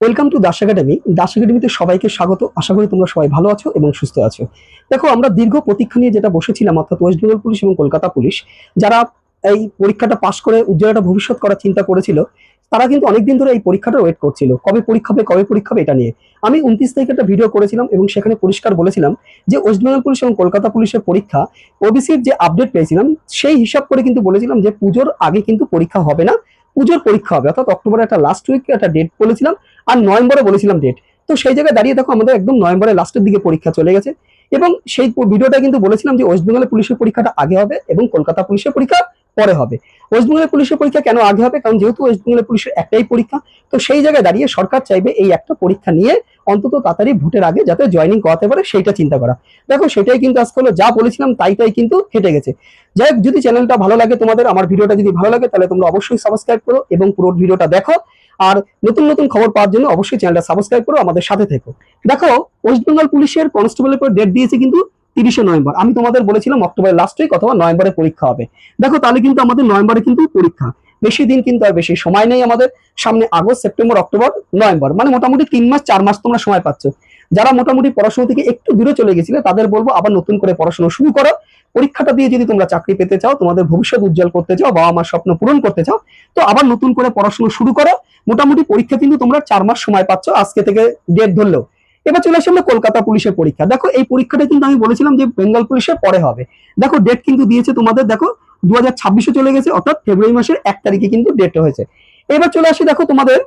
Welcome to Das academy Das একাডেমিতে সবাইকে স্বাগত। আশা করি তোমরা সবাই ভালো আছো এবং সুস্থ আছো। দেখো, আমরা দীর্ঘ প্রতীক্ষা নিয়ে যেটা বসেছিলাম, অর্থাৎ ওয়েস্ট বেঙ্গল পুলিশ এবং কলকাতা পুলিশ যারা এই পরীক্ষাটা পাশ করে উজ্জ্বল একটা ভবিষ্যৎ করার চিন্তা করেছিল, তারা কিন্তু অনেকদিন ধরে এই পরীক্ষাটা ওয়েট করছিল। কবে পরীক্ষা হবে, কবে পরীক্ষা হবে এটা নিয়ে। আমি উনত্রিশ তারিখে একটা ভিডিও করেছিলাম এবং সেখানে পরিষ্কার বলেছিলাম যে ওয়েস্ট বেঙ্গল পুলিশ এবং কলকাতা পুলিশের পরীক্ষা ওবিসির যে আপডেট পেয়েছিলাম, সেই হিসাব করে কিন্তু বলেছিলাম যে পুজোর আগে কিন্তু পরীক্ষা হবে না। পুজোর পরীক্ষা হবে, অর্থাৎ অক্টোবরে একটা লাস্ট উইকে একটা ডেট বলেছিলাম আর নভেম্বরে বলেছিলাম ডেট তো সেই জায়গায় দাঁড়িয়ে দেখো আমাদের একদম নভেম্বরের লাস্টের দিকে পরীক্ষা চলে গেছে। এবং সেই ভিডিওটা কিন্তু বলেছিলাম যে ওয়েস্ট বেঙ্গলের পুলিশের পরীক্ষাটা আগে হবে এবং কলকাতা পুলিশের পরীক্ষা পরে হবে। ওয়েস্ট বেঙ্গলের পুলিশের পরীক্ষা কেন আগে হবে? কারণ যেহেতু ওয়েস্ট বেঙ্গলের পুলিশের একটাই পরীক্ষা, তো সেই জায়গায় দাঁড়িয়ে সরকার চাইবে এই একটা পরীক্ষা নিয়ে অন্তত তাড়াতাড়ি ভোটের আগে যাতে জয়েনিং করাতে পারে, সেইটা চিন্তা করা। দেখো, সেটাই কিন্তু আজকে হলো যা বলেছিলাম, তাই তাই কিন্তু হেঁটে গেছে। যাই হোক, যদি চ্যানেলটা ভালো লাগে তোমাদের, আমার ভিডিওটা যদি ভালো লাগে, তাহলে তোমরা অবশ্যই সাবস্ক্রাইব করো এবং পুরো ভিডিওটা দেখো। আর নতুন নতুন খবর পাওয়ার জন্য অবশ্যই চ্যানেলটা সাবস্ক্রাইব করো আমাদের সাথে থেকো। দেখো ওয়েস্ট বেঙ্গল পুলিশের কনস্টেবলের পর ডেট দিয়েছে কিন্তু তিরিশে নভেম্বর। আমি তোমাদের বলেছিলাম অক্টোবরের লাস্ট উইক অথবা নভেম্বরে পরীক্ষা হবে। দেখো, তাহলে কিন্তু আমাদের নভেম্বরে কিন্তু পরীক্ষা। বেশি দিন কিন্তু আর বেশি সময় নেই আমাদের। সামনে আগস্ট, সেপ্টেম্বর, অক্টোবর, নভেম্বর। মানে মোটামুটি তিন মাস, চার মাস তোমরা সময় পাচ্ছ। যারা মোটামুটি পড়াশোনা থেকে একটু দূরে চলে গেছিলে, তাদের বলব আবার নতুন করে পড়াশোনা শুরু করো। পরীক্ষাটা দিয়ে যদি তোমরা চাকরি পেতে চাও, তোমাদের ভবিষ্যৎ উজ্জ্বল করতে চাও, বাবা মার স্বপ্ন পূরণ করতে চাও, তো আবার নতুন করে পড়াশোনা শুরু করো। মোটামুটি পরীক্ষা কিন্তু তোমরা চার মাস সময় পাচ্ছ, আজকে থেকে ডেট ধরলেও। এবার চলে আসে আমরা কলকাতা পুলিশের পরীক্ষা। দেখো, এই পরীক্ষাটা কিন্তু আমি বলেছিলাম যে বেঙ্গল পুলিশের পরে হবে। দেখো ডেট কিন্তু দিয়েছে তোমাদের, দেখো দু হাজার ছাব্বিশে চলে গেছে, অর্থাৎ ফেব্রুয়ারি মাসের এক তারিখে কিন্তু ডেট হয়েছে। এবার চলে আসি, দেখো, তোমাদের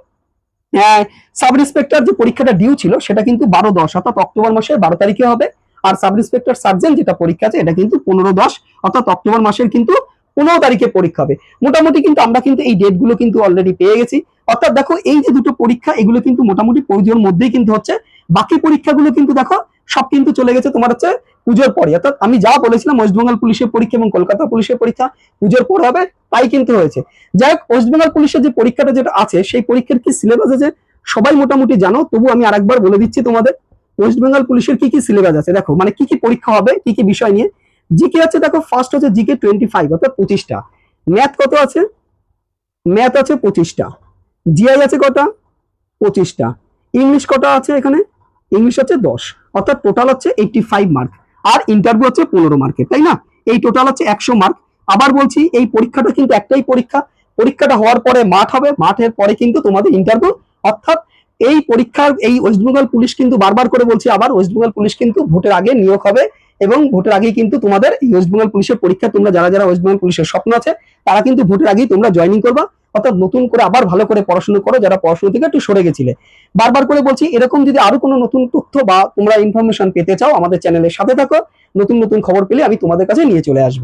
সাব ইন্সপেক্টর যে পরীক্ষাটা ডিউ ছিল, সেটা কিন্তু বারো দশ, অর্থাৎ অক্টোবর মাসের বারো তারিখে হবে। আর সাব ইন্সপেক্টর সার্জেন্ট যেটা পরীক্ষা আছে, এটা কিন্তু পনেরো দশ, অর্থাৎ অক্টোবর মাসের কিন্তু পনেরো তারিখে পরীক্ষা হবে। মোটামুটি কিন্তু আমরা কিন্তু এই ডেটগুলো কিন্তু অলরেডি পেয়ে গেছি। অর্থাৎ দেখো, এই যে দুটো পরীক্ষা, এগুলো কিন্তু মোটামুটি পরিধির মধ্যেই কিন্তু হচ্ছে। বাকি পরীক্ষাগুলো কিন্তু দেখো, সব কিন্তু চলে গেছে তোমার হচ্ছে পুজোর পরে অর্থাৎ আমি যা বলেছিলাম ওয়েস্ট বেঙ্গল পুলিশের পরীক্ষা এবং কলকাতা পুলিশের পরীক্ষা পুজোর পরে হবে, তাই কিন্তু হয়েছে। যাই হোক ওয়েস্ট বেঙ্গল পুলিশের যে পরীক্ষাটা যেটা আছে, সেই পরীক্ষার কি সিলেবাস আছে? সবাই মোটামুটি জানো, তবু আমি আরেকবার বলে দিচ্ছি তোমাদের ওয়েস্ট বেঙ্গল পুলিশের কি কি সিলেবাস আছে? দেখো মানে কি কি পরীক্ষা হবে, কি কি বিষয় নিয়ে। জিকে আছে দেখো ফার্স্ট হচ্ছে জিকে টোয়েন্টি ফাইভ অর্থাৎ পঁচিশটা। ম্যাথ কত আছে? ম্যাথ আছে পঁচিশটা। জিআই আছে কটা? পঁচিশটা। ইংলিশ কটা আছে এখানে? ইংলিশ হচ্ছে দশ, অর্থাৎ টোটাল হচ্ছে এইটটি ফাইভ মার্ক আর ইন্টারভিউ হচ্ছে পনেরো মার্কের তাই না? এই টোটাল হচ্ছে একশো মার্ক আবার বলছি এই পরীক্ষাটা কিন্তু একটাই পরীক্ষা, পরীক্ষাটা হওয়ার পরে মাঠ হবে, মাঠের পরে কিন্তু তোমাদের ইন্টারভিউ অর্থাৎ এই পরীক্ষার, এই ওয়েস্ট বেঙ্গল পুলিশ কিন্তু বারবার করে বলছি আবার ওয়েস্ট বেঙ্গল পুলিশ কিন্তু ভোটের আগে নিয়োগ হবে, এবং ভোটের আগেই কিন্তু তোমাদের ওয়েস্ট বেঙ্গল পুলিশের পরীক্ষা, তোমরা যারা যারা ওয়েস্ট বেঙ্গল পুলিশের স্বপ্ন আছে, তারা কিন্তু ভোটের আগেই তোমরা জয়েনিং করবা। অর্থাৎ নতুন করে আবার ভালো করে পড়াশোনা করো, যারা পড়াশোনা থেকে একটু সরে গেছিলে। বারবার করে বলছি, এরকম যদি আরও কোনো নতুন তথ্য বা তোমরা ইনফরমেশন পেতে চাও আমাদের চ্যানেলের সাথে থাকো। নতুন নতুন খবর পেলে আমি তোমাদের কাছে নিয়ে চলে আসব।